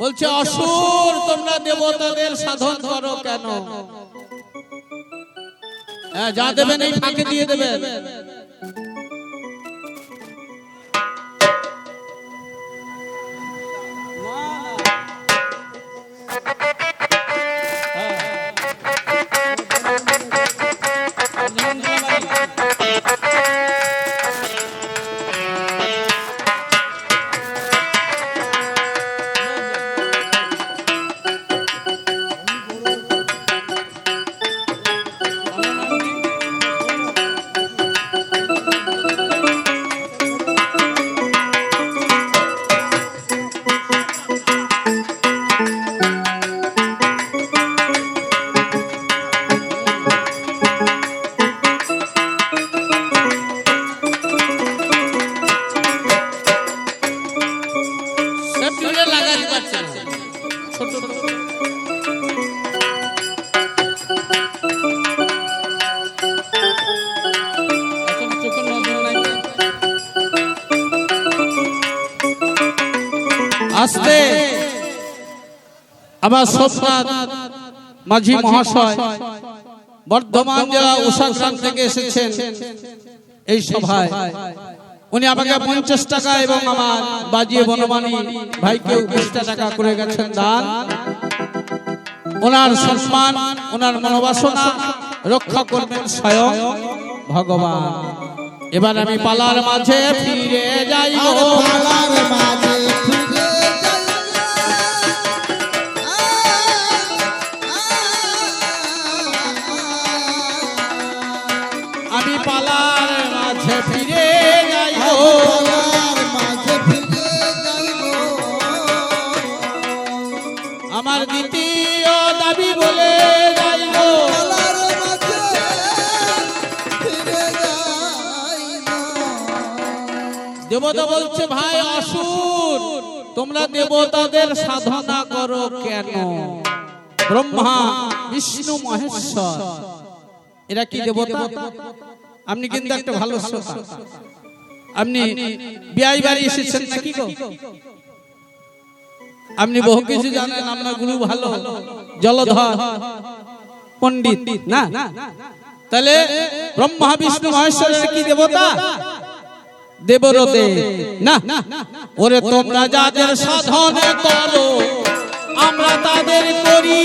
বলছে অসুর তোমরা দেবতাদের সাধন করো কেন? হ্যাঁ যা দেবেন এই ফাঁকে দিয়ে দেবেন। আমার সোমনাথ মাঝি মহাশয় বর্ধমান জেলা উষাগ্রাম থেকে এসেছেন এই সভায়। উনি আমাকে পঞ্চাশ টাকা এবং আমার বাজিয়ে বনমানি ভাইকে বিশটা টাকা করে গেছেন দান। ওনার সম্মান ওনার মনোবাসনা রক্ষা করবেন স্বয়ং ভগবান। এবার আমি পালার মাঝে ফিরে যাই গো। পালার মাঝে দেবতা বলছে ভাই অসুর তোমরা দেবতাদের সাধনা করো কেন? ব্রহ্মা বিষ্ণু মহেশ্বর। এরা কি দেবতা? আপনি কিন্তু একটা ভালো শ্রোতা। আপনি বিয়াই বাড়ি এসেছেন নাকি গো? আপনি বহু কিছু জানেন আপনার গুরু ভালো। জলধর। পণ্ডিত। না? তাহলে ব্রহ্মা বিষ্ণু মহেশ্বরের কি দেবতা? দেবরতে না ওরে তোমরা যাদের সাধনে করো আমরা তাদের করি।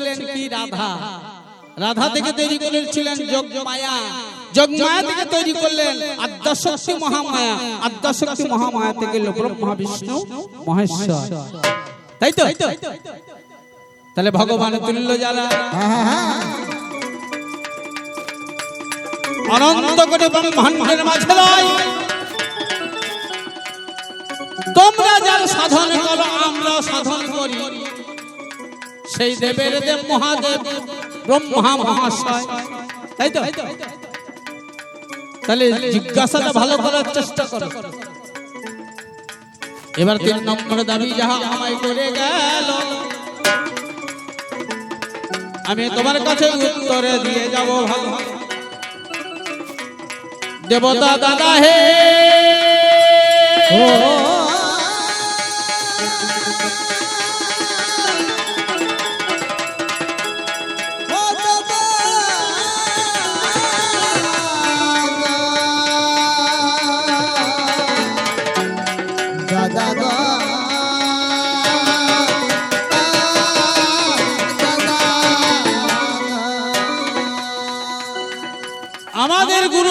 করেছিলেন কি রাধা? রাধা থেকে তৈরি করেছিলেন যোগ মায়া যোগ মায়া থেকে তৈরি করলেন আদ্যাশক্তি মহামায়া। আদ্যাশক্তি মহামায়া থেকে বিষ্ণু, মহেশ্বর। তাই তো? তাহলে ভগবান তুল্য যারা। অনন্ত করে ব্রহ্মাণ্ডের মাঝে তোমরা যার সাধন করো, আমরা সাধন করি। সেই দেবের দেব মহাদেব ব্রহ্মা মহাশয় তাই তো? তাহলে জিজ্ঞাসাটা ভালো করার চেষ্টা করো। এবার তিন নম্বর দাবি যাহা আমায় করে গেল, আমি তোমার কাছে উত্তরে দিয়ে যাব ভালো। দেবতা দাদা হে ও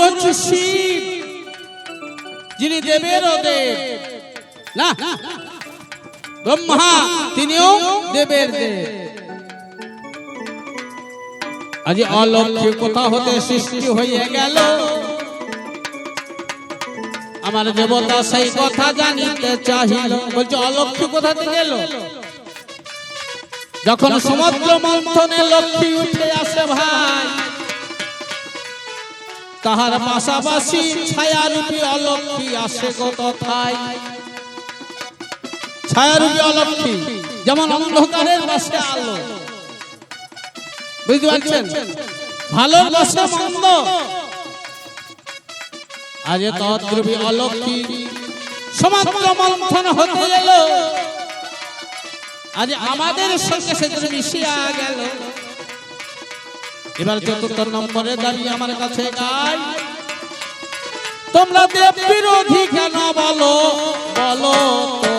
হচ্ছে শিব যিনি দেবেরও দেব। না ব্রহ্মা তিনিও দেবের দেব। আজ অলক্ষ্য কোথা হতে সৃষ্টি হয়ে গেল? আমার দেবতা সেই কথা জানিতে চাহিল। বলছে অলক্ষ্য কোথা থেকে এলো? যখন সমুদ্র মন্থনে লক্ষ্মী উঠে আসে ভাই তাহার পাশাপাশি ছায়ারূপী অলক্ষ্মী আসে কত থাই ছায়ারূপী অলক্ষ্মী, যেমন অন্ধকারের পাশে আলো। বুঝতে পারছেন? ভালোর পাশে মন্দ। আজ তদ্রবী অলক্ষ্মী সমুদ্র মন্থন হতে এলো। আজ আমাদের সঙ্গে সেদিন মিশিয়া গেল। এবার চতুর্থ নম্বরে দাঁড়িয়ে আমার কাছে গাই। তোমরা দেব বিরোধী কেন বলো? বলো? তো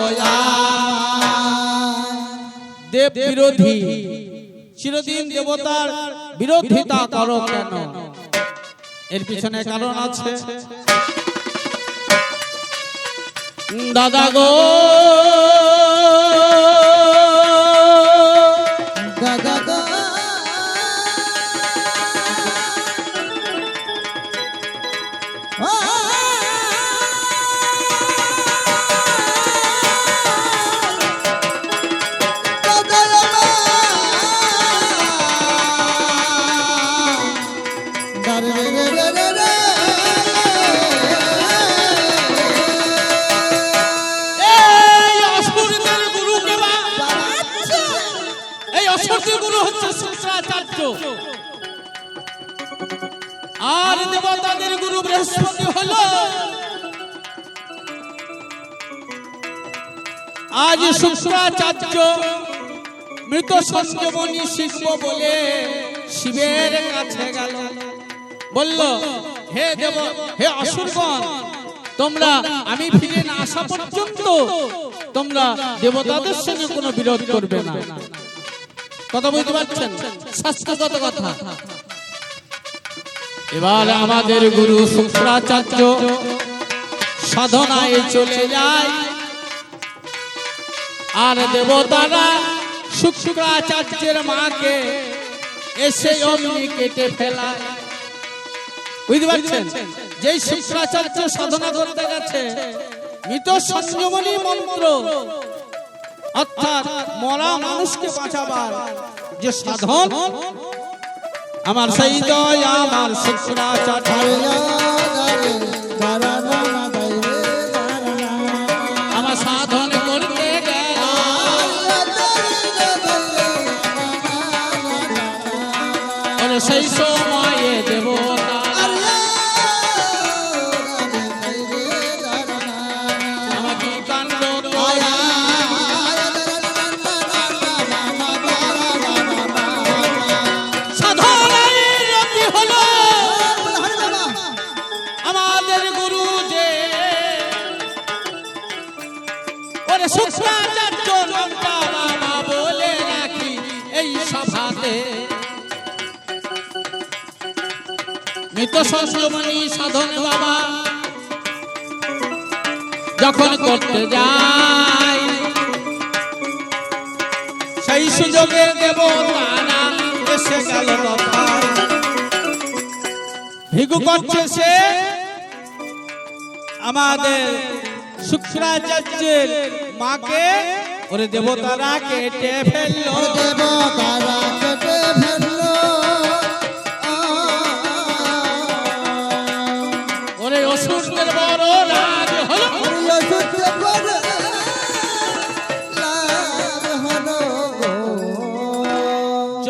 দেব বিরোধী। চিরদিন দেবতার বিরোধিতা করো কেন? এর পিছনে কারণ আছে। দাদা গো। আজ শুক্রাচার্য মৃত সঞ্জীবনী শিখব বলে শিবের কাছে গেল। বলল, হে দেব, হে অসুরগণ, তোমরা আমি ফিরে না আসা পর্যন্ত তোমরা দেবতাদের সঙ্গে কোনো বিরোধ করবে না। কথা বুঝতে পারছেন? শাস্ত্রগত কথা। এবার আমাদের গুরু শুক্রাচার্য সাধনায় চলে যায়। আর দেবতারা শুক্রাচার্যের মাকে এসে অমনি কেটে ফেলায়। বুঝতে পারছেন? যেই শুক্রাচার্য সাধনা করতে গেছে, মৃত সংযমনী মন্ত্র, অর্থাৎ মরা মানুষকে বাঁচাবার যে সাধন, আমার সেই দয়, আমার শুক্রাচার্য সাধন যখন করতে সেই সুযোগে দেব ভিগু করছে সে আমাদের শুক্রাচার্যের মাকে। ওরে দেবতারা কেটে ফেলল। ওরে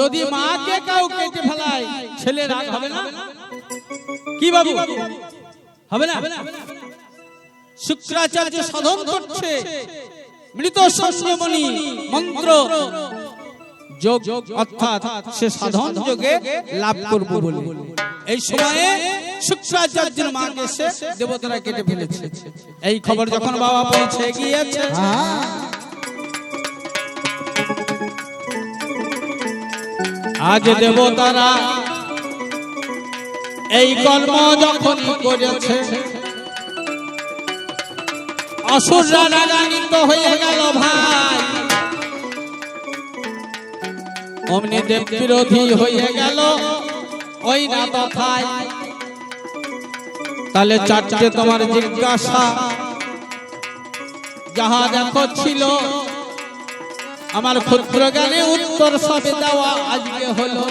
যদি মাকে কাউ কেটে ফেলায় ছেলে রাগ হবে না? কি বাবু? হবে না? শুক্রাচার্য সাধন করছে। মৃত সংযমনী মন্ত্র। যোগ, অর্থাৎ সে সাধন যোগে লাভ করব বলে। এই সময়ে শুক্রাচার্যের মাকে সে দেবতারা কেটে ফেলেছে। এই খবর যখন বাবা পৌঁছে গিয়েছে আজ দেবতারা এই কর্ম যখন করেছে, অসুররা রাগান্বিত হয়ে গেল ভাই। অমনি দেব বিরোধী হয়ে গেল ওই না তথায় তাহলে চারটে তোমার জিজ্ঞাসা। যাহা দেখো ছিল আমার ক্ষুদ্র জ্ঞানে উত্তর সবে দেওয়া আজকে হলো।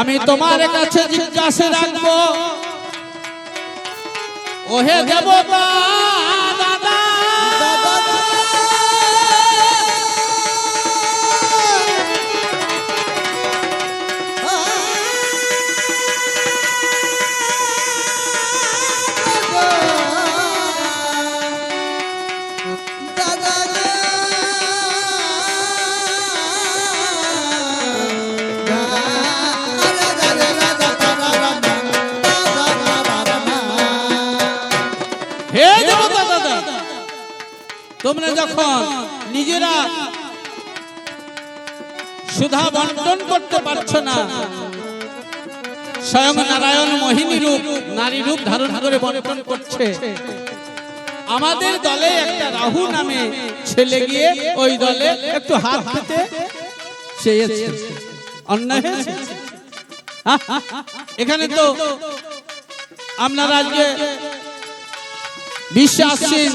আমি তোমার কাছে জিজ্ঞাসা রাখব, ওহে দেবতা! তোমরা যখন নিজেরা সুধা বন্টন করতে পারছ না, স্বয়ং নারায়ণ মোহিনী রূপ, নারী রূপ ধারণ করে বন্টন করছে, আমাদের দলে একটা রাহু নামে ছেলে গিয়ে ওই দলে একটু হাত হয়েছে? এখানে তো আপনারা আজকে বিশ্বাসীন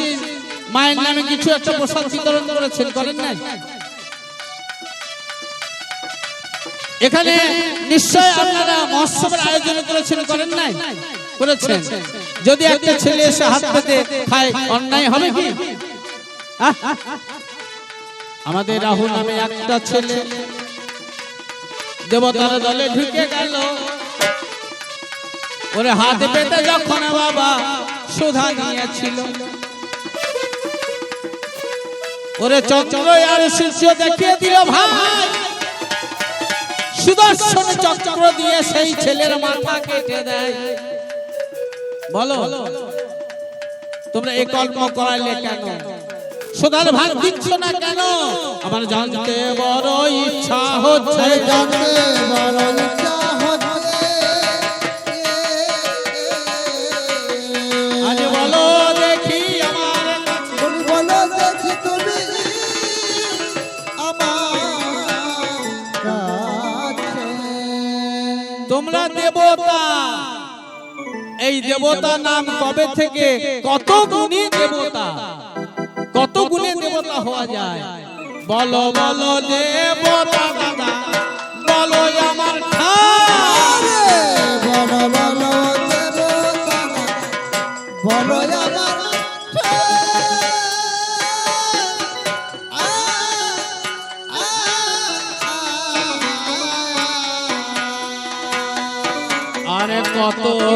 মায়ের নামে কিছু একটা প্রসাদ বিতরণ করেছেন, করেন নাই? এখানে নিশ্চয় আপনারা মহোৎসবের আয়োজন করেছেন, করেন নাই? করেছেন। যদি একটা ছেলে এসে হাত পেতে খায়, অন্যায় হবে কি? আমাদের রাহুল নামে একটা ছেলে দেবতার দলে ঢুকে গেল। ওরে হাত পেতে যখন বাবা সুধা নিয়েছিল। ওরে চন্দ্র আর সূর্য দেখিয়ে দিল, ভাই সুদর্শন চক্র দিয়ে সেই ছেলের মাথা কেটে দেয়। বলো, তোমরা এই কল্প করাইলে কেন? সুধার ভাগ দিচ্ছ না কেন? আমার জানতে বড় ইচ্ছা হচ্ছে, জানতে বড় ইচ্ছা দেবতা। এই দেবতা নাম কবে থেকে? কত গুণী দেবতা? কত গুণে দেবতা হওয়া যায়? বলো বলো, দেবতা দাদা। বলো, আমার ঠাকুর। বলো বলো।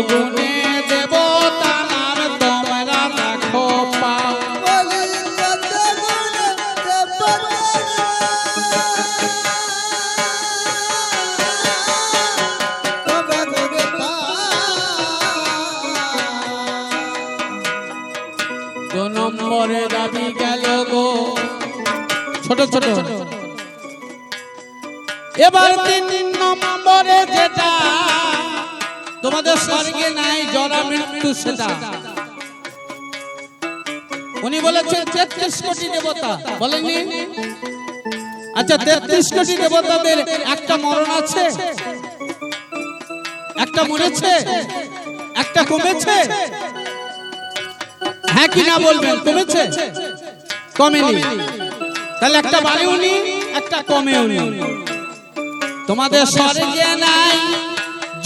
গুণে পাও। দু নম্বরে দাবি গেল গো ছোট ছোট এবার তিন তোমাদের স্বর্গে নাই, জরা মৃত্যু সেটা। উনি বলেছেন, তেত্রিশ কোটি দেবতা। বলেননি? আচ্ছা তেত্রিশ কোটি দেবতাদের একটা মরণ আছে, একটা মরেছে, একটা কমেছে। হ্যাঁ কি না বলবেন, কমেছে? কমেনি। তাহলে একটা বাড়েওনি একটা কমেওনি তোমাদের স্বর্গে নাই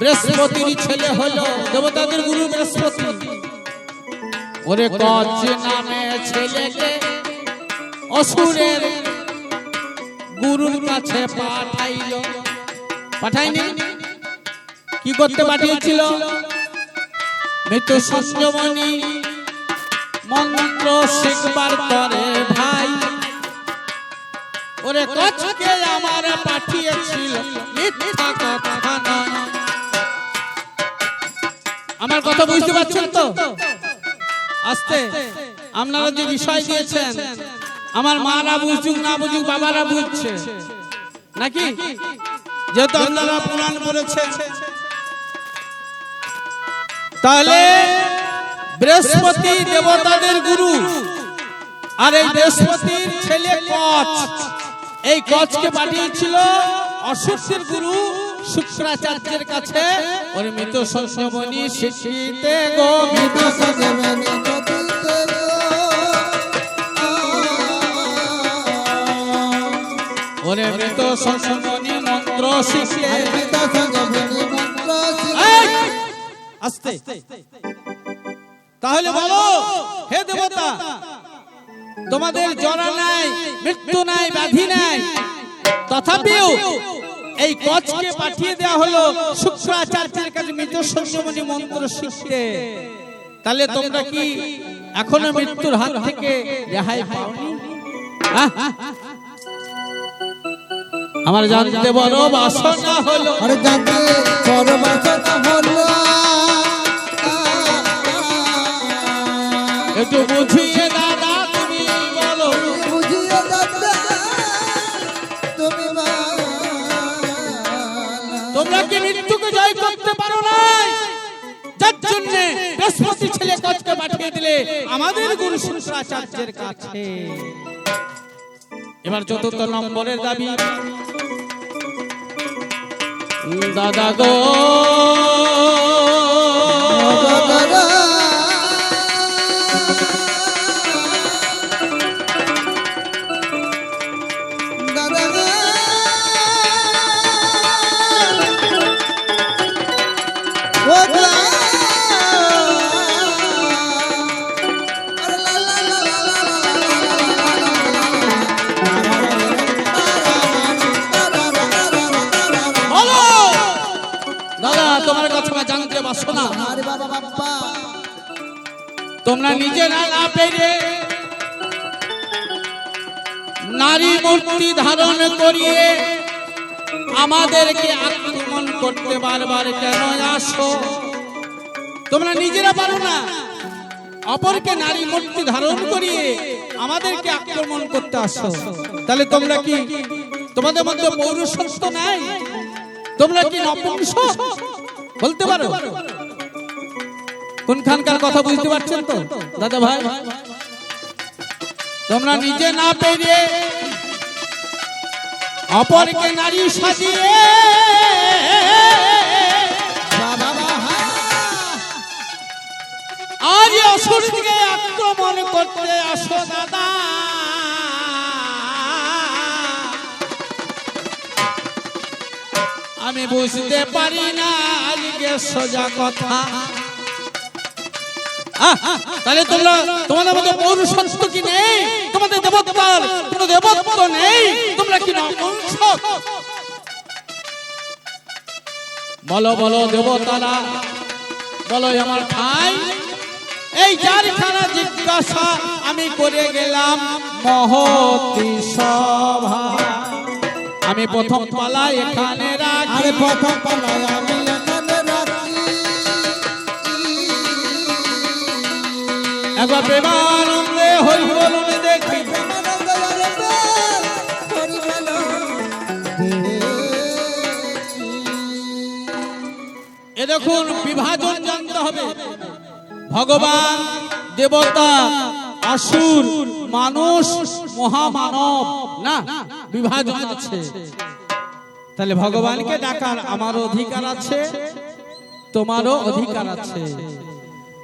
বৃহস্পতির ছেলে হলো দেবতাদের গুরু বৃহস্পতি। ওরে কচ নামে ছেলেকে অসুরের গুরুর কাছে পাঠাইল। পাঠাইনি কি করতে পাঠিয়েছিল? মৃত্যু সঞ্জমণি মন্ত্র শিখবার পরে ভাই। ওরে কচকে আমার পাঠিয়েছিল মিথ্যা কথা নয় আমার কথা বুঝতে পারছেন তো? আস্তে আপনারা যে বিষয় দিয়েছেন আমার মারা বুঝুক না বুঝুক বাবারা বুঝছে। নাকি? যেহেতু আপনারা পুরাণ পড়েছেন। তাহলে বৃহস্পতি দেবতাদের গুরু। আর এই বৃহস্পতির ছেলে কচ। এই কচকে পাঠিয়েছিল অসুস্থের গুরু। শুক্রাচার্যের কাছে ওর মৃত শিখিতে গো। মৃত সঞ্জীবনী মন্ত্র আস্তে। তাহলে বলো, হে দেবতা, তোমাদের জরা নাই, মৃত্যু নাই, ব্যাধি নাই, তথাপিও এই কচকে পাঠিয়ে দেওয়া হলো শুক্রাচার্যের কাছে মৃত সঞ্জীবনী মন্ত্র শিখতে। তাহলে তোমরা কি এখনও মৃত্যুর হাত থেকে রেহাই পাওনি? আমার জানতে বড় বাসনা হলো। আর যাতে সর্বসনা হলো। একটু বুঝিয়ে দাদা বৃহস্পতি ছেলে কচকে পাঠিয়ে দিলে আমাদের গুরু শুক্রাচার্যের কাছে। এবার চতুর্থ নম্বরের দাবি। দাদা গো। বলো না জানতে না আরে বাবা। বাপ্পা তোমরা নিজেরা না পেরে নারী মূর্তি ধারণ করিয়ে আমাদেরকে আক্রমণ করতে বারবার কেন আসো? তোমরা নিজেরা পারো না। অপরকে নারী মূর্তি ধারণ করিয়ে আমাদেরকে আক্রমণ করতে আসো। তাহলে তোমরা কি তোমাদের মধ্যে পৌরসত্ব নাই? তোমরা কি নপুংস বলতে পারো? কোনখানকার কথা বুঝতে পারছেন তো? দাদা ভাই। তোমরা নিজে না পেরে অপরকে নারী সাজিয়ে আজ অসুরকে আক্রমণ করতে আসো, দাদা। আমি বুঝতে পারি না, আজকে সোজা কথা। তাহলে তোমরা তোমাদের মধ্যে পৌরুষত্ব কি নেই? তোমাদের দেবতার কোনো দেবত্ব নেই? তোমরা কি বলো বলো, দেবতারা, বলো আমার ভাই এই চারখানা জিজ্ঞাসা আমি করে গেলাম মহতি সভা। আমি প্রথম পালা এখানে আরে প্রথম পালায় আমি এখানে রাখি। একবার প্রেমানন্দে হই বলুন দেখি। এ দেখুন, বিভাজন জানতে হবে। ভগবান, দেবতা, আসুর, মানুষ, মহামানব, না, বিভাজন আছে। তাহলে ভগবানকে ডাকার আমার অধিকার আছে, তোমারও অধিকার আছে।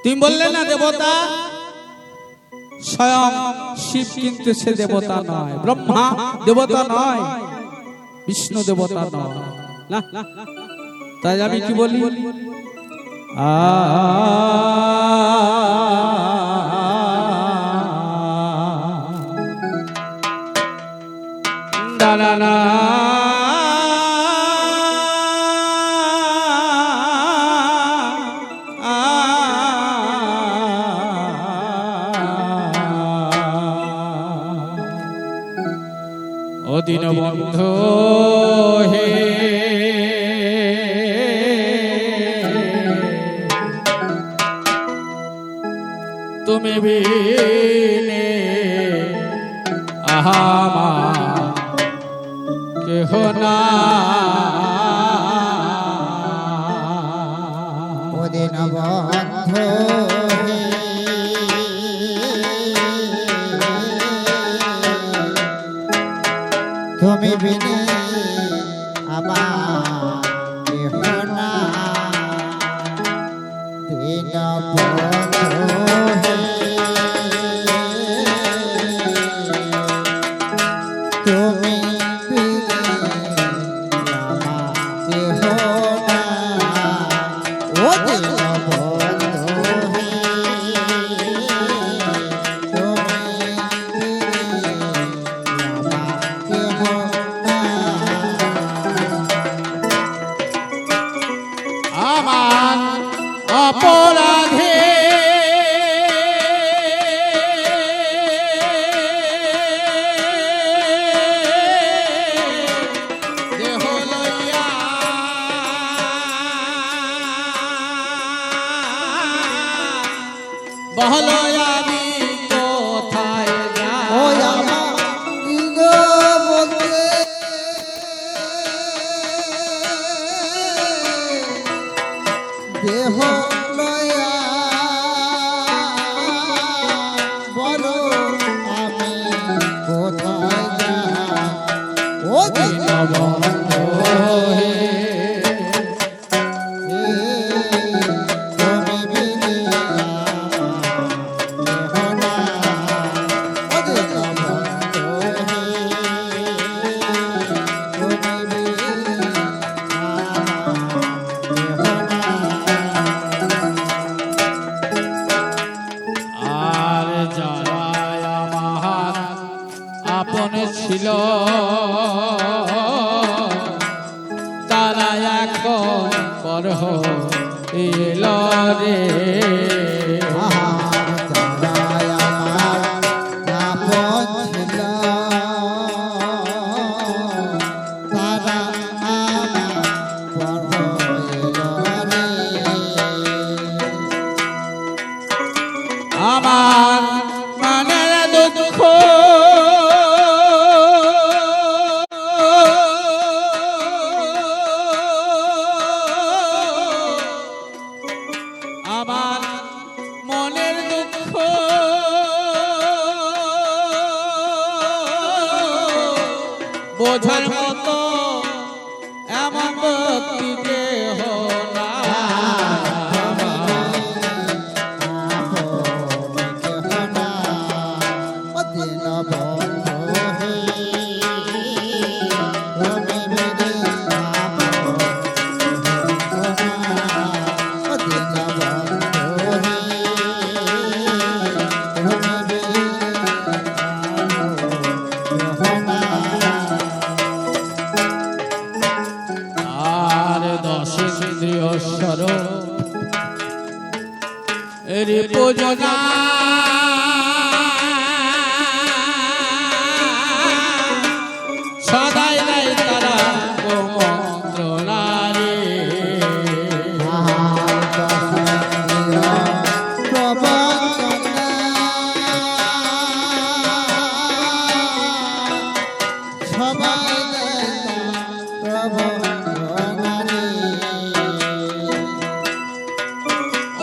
তুমি বললে না, দেবতা? স্বয়ং শিব কিন্তু সে দেবতা নয়, ব্রহ্মা দেবতা নয়, বিষ্ণু দেবতা নয়। না তাই আমি কি বলি? দানা ও দিন বন্ধ হে। তুমি বিনে আহা কেহ না বিনে আমার দিন রে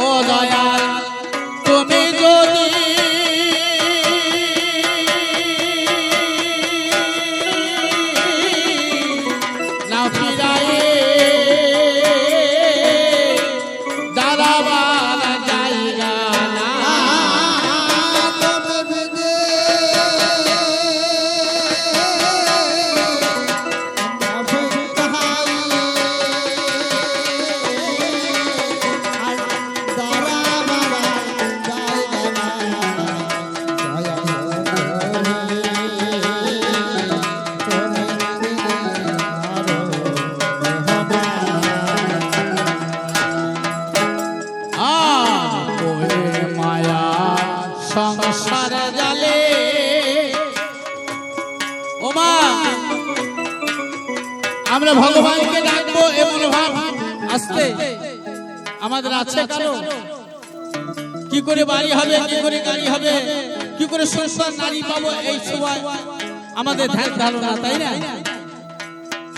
ও দয়া মা, আমরা ভগবানকে ডাকবো এ মনোভাব আসতে। আমাদের আছে কারও? কি করে বাড়ি হবে, কি করে গাড়ি হবে, কি করে সংসার নারী পাবো এই সময়? আমাদের ধ্যান ধারণা, তাই না?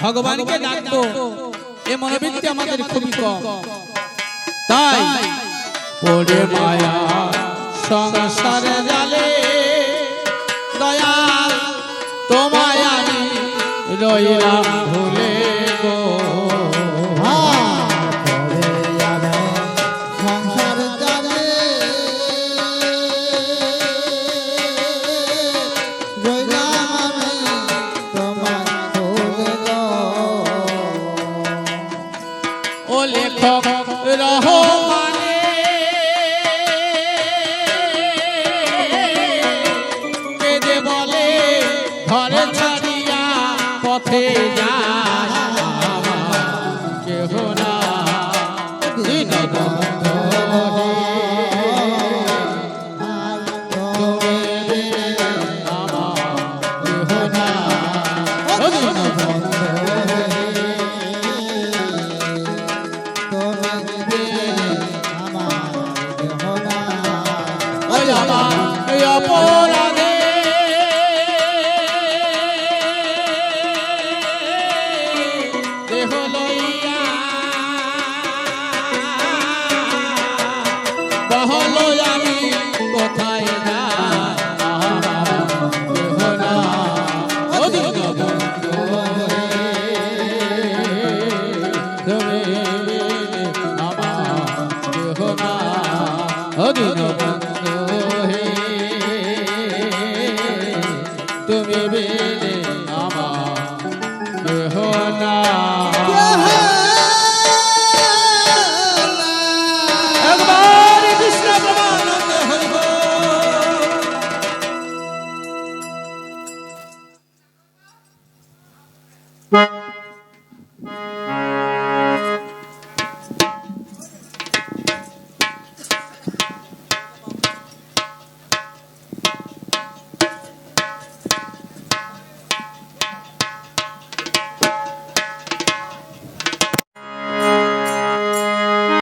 ভগবানকে ডাকবো, এ মনোবৃত্তি আমাদের খুবই কম। তাই পড়ে মায়া সংসারে জালে, দয়াল আমি রইলাম ভুলে কেঁদে বলে